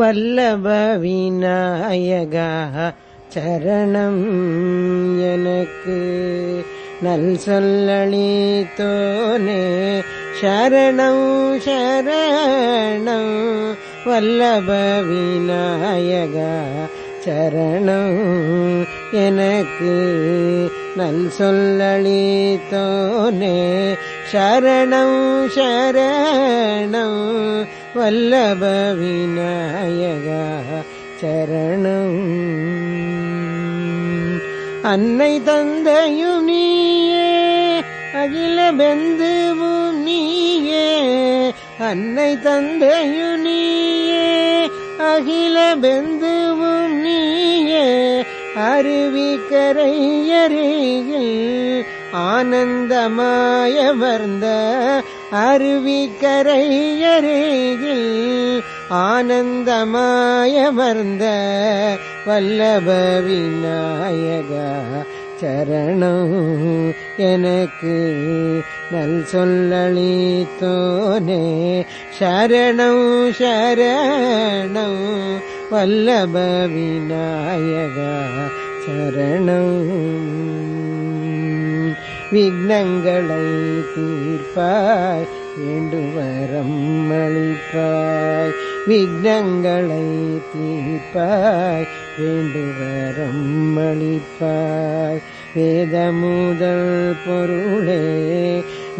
வல்லபவிநாயகா சரணம் எனக்கு. நல் சொல்லளித்தோனே சரணம் சரணம். வல்லபவிநாயகா சரணம் எனக்கு. நல் சொல்லளித்தோனே சரணம் சரணம். வல்லப விநாயக சரணம். அன்னை தந்தையும் நீயே அகில பெந்துவும் நீயே. அன்னை தந்தையும் நீயே அகில பெந்துவும் நீயே. அருவிக்கரையருகில் ஆனந்தமாயமர்ந்த அருவிக்கரையருகில் ஆனந்தமாயமர்ந்த வல்லப விநாயகா சரணம். எனக்கு நல் சொல்லளித்தோனே. சரணம் சரணம் வல்லப விநாயகா சரணம். விக்னங்களை தீர்ப்பாய் வேண்டுவரம். அளிப்பாய் விக்னங்களை தீர்ப்பாய் வேண்டுவரம் அளிப்பாய். வேத முதல் பொருளே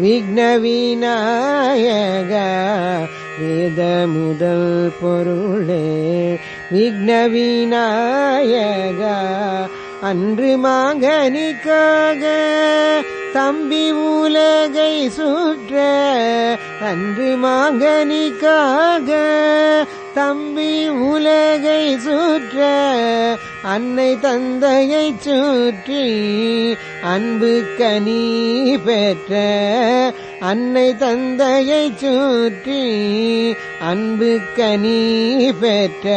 விக்ன விநாயகா வேத முதல் பொருளே விக்னவிநாயகா அன்று மாங்கனிக்காக தம்பி உலகை சுற்ற அன்று மாங்கனிக்காக. தம்பி உலகை சுற்ற அன்னை தந்தையை சுற்றி அன்பு கனி பெற்ற அன்னை தந்தையை சுற்றி அன்பு கனி பெற்ற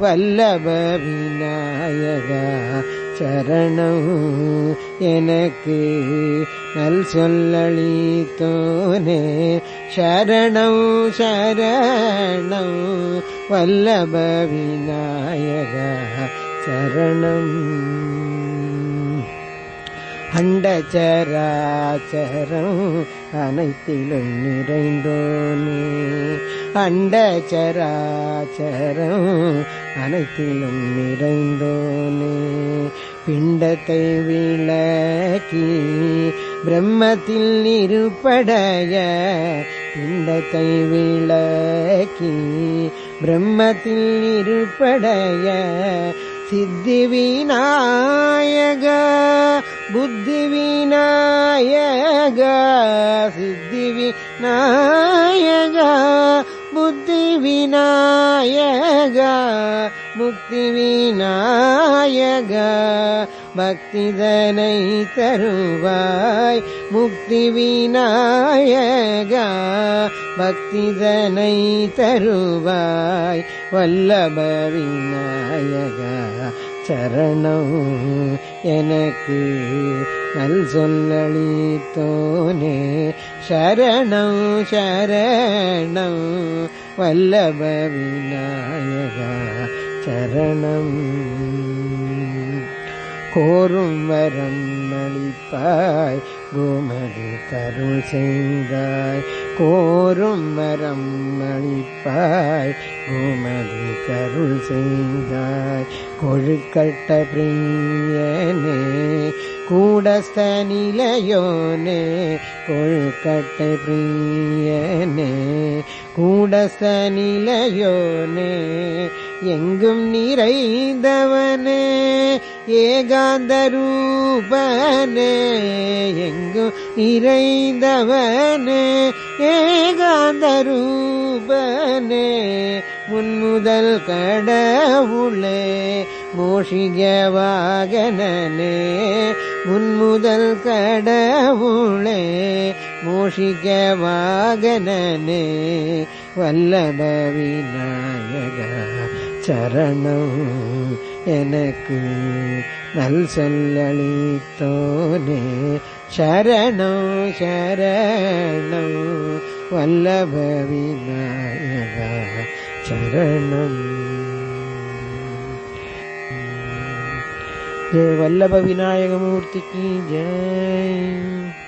வல்லப விநாயகா. சரணம். எனக்கு நல் சொல்லளித்தோனே. சரணம் சரணம் வல்லப விநாயகா சரணம். அண்டச்சராச்சரம் அனைத்திலும் நிறைந்தோனே. அண்டச்சராச்சரம் அனைத்திலும் நிறைந்தோனே. பிண்டத்தை விளக்கி பிரம்மத்தில் இருப்படைய. பிண்டத்தை விளக்கி பிரம்மத்தில் இருப்படைய. சித்தி விநாயக புத்தி விநாயக சித்தி விநாயக புத்தி விநாயக முக்தி விநாயக பக்திதனை தருவாய். முக்தி விநாயக பக்திதனை தருவாய். வல்லப விநாயக சரணம் எனக்கு நல் சொல்லளித்தோனே சரணம் சரணம். வல்லப விநாயகா சரணம். கோரும் வரம் அளிப்பாய் கோமதி கருள் செய்தாய். கோரும் வரம் அளிப்பாய் கோமதி கருள் செய்தாய். கொழுக்கட்ட பிரியனே கூடஸ்த நிலையோனே கொழுக்கட்ட பிரியனே கூடசனிலையோனே எங்கும் நிறைந்தவனே ஏகாந்த ரூபனே எங்கும் நிறைந்தவனே ஏகாந்த ரூபனே முன்முதல் கடவுளே மோஷிக வாகனனே முன்முதல் கடவுளே மோஷிக வாகனனே வல்லப விநாயகா சரணம் எனக்கு நல் சொல்லளித்தோனே சரணம் சரணம் வல்லப விநாயகா சரணம். ஜெய வல்லப விநாயகமூர்த்திக்கு ஜெய்.